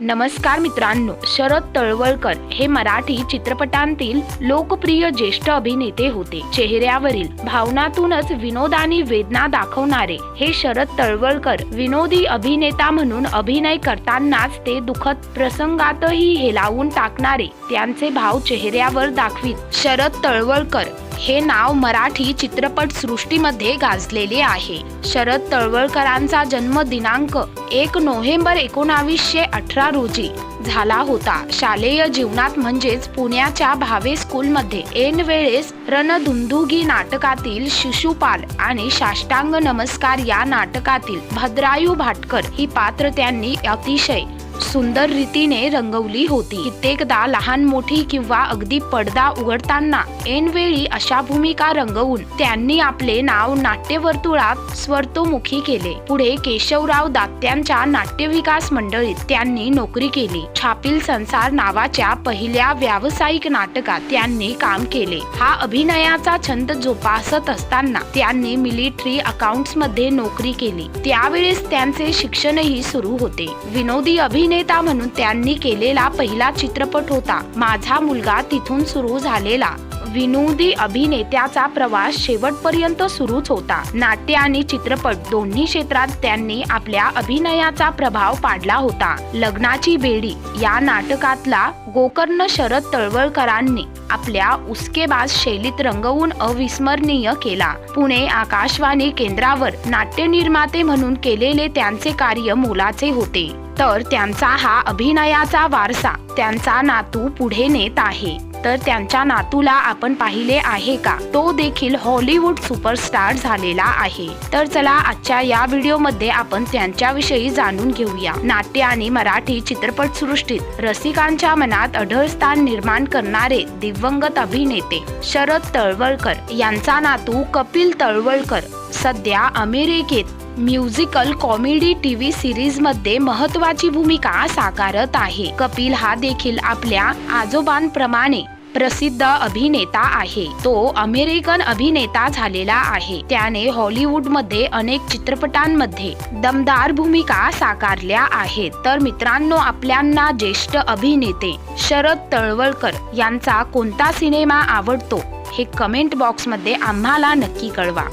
नमस्कार मित्रांनो शरद तळवळकर हे मराठी चित्रपटांतील लोकप्रिय ज्येष्ठ अभिनेते होते. चेहऱ्यावरील भावनातूनच विनोद आणि वेदना दाखवणारे हे शरद तळवळकर विनोदी अभिनेता म्हणून अभिनय करतानाच ते दुखद प्रसंगातही हेलावून टाकणारे त्यांचे भाव चेहऱ्यावर दाखवीत. शरद तळवळकर हे नाव मराठी चित्रपट सृष्टीमध्ये गाजलेले आहे. शरद तळवळकरांचा जन्म दिनांक एक नोव्हेंबर एकोणावीसशे अठरा रोजी झाला होता. शालेय जीवनात म्हणजेच पुण्याच्या भावे स्कूलमध्ये ऐन वेळेस रणधुंदुगी नाटकातील शिशुपाल आणि साष्टांग नमस्कार या नाटकातील भद्रायू भाटकर ही पात्र त्यांनी अतिशय सुंदर रीतीने रंगवली होती. कित्येकदा लहान मोठी किंवा अगदी पडदा उघडताना ऐनवेळी अशा भूमिका रंगवून त्यांनी आपले नाव नाट्यवर्तुळात स्वर्तोमुखी केले. पुढे केशवराव दात्यांच्या नाट्यविकास मंडळीत त्यांनी नोकरी केली. छापील संसार नावाच्या पहिल्या व्यावसायिक नाटकात त्यांनी काम केले. हा अभिनयाचा छंद जोपासत असताना त्यांनी मिलिटरी अकाउंट्समध्ये नोकरी केली. त्यावेळेस त्यांचे शिक्षणही सुरू होते. विनोदी अभिनेता म्हणून त्यांनी केलेला पहिला चित्रपट होता. माझा मुलगा तिथून सुरू झालेला. विनोदी अभिनेत्याचा प्रवास शेवटपर्यंत सुरूच होता. नाट्य आणि चित्रपट दोन्ही क्षेत्रात त्यांनी आपल्या अभिनयाचा प्रभाव पाडला होता. लग्नाची बेडी या नाटकातला गोकर्ण शरद तळवळकरांनी आपल्या उस्केबाज शैलीत रंगवून अविस्मरणीय केला. पुणे आकाशवाणी केंद्रावर नाट्य निर्माते म्हणून केलेले त्यांचे कार्य मोलाचे होते. तर त्यांचा हा अभिनयाचा वारसा त्यांचा नातू पुढे नेत आहे. तर त्यांच्या नातूला आपण पाहिले आहे का? तो देखील हॉलिवूड सुपरस्टार झालेला आहे. तर चला आजच्या या व्हिडिओमध्ये आपण त्यांच्याविषयी जाणून घेऊया. नाट्य आणि मराठी चित्रपट सृष्टीत रसिकांच्या मनात अढळ स्थान निर्माण करणारे दिवंगत अभिनेते शरद तळवळकर यांचा नातू कपिल तळवळकर सध्या अमेरिकेत म्युझिकल कॉमेडी टीव्ही सिरीजमध्ये महत्वाची भूमिका साकारत आहे. कपिल हा देखील आपल्या आजोबांप्रमाणे प्रसिद्ध अभिनेता आहे. तो अमेरिकन अभिनेता झालेला आहे. त्याने हॉलिवूडमध्ये अनेक चित्रपटांमध्ये दमदार भूमिका साकारल्या आहेत. तर मित्रांनो आपल्यांना ज्येष्ठ अभिनेते शरद तळवळकर यांचा कोणता सिनेमा आवडतो हे कमेंट बॉक्समध्ये आम्हाला नक्की कळवा.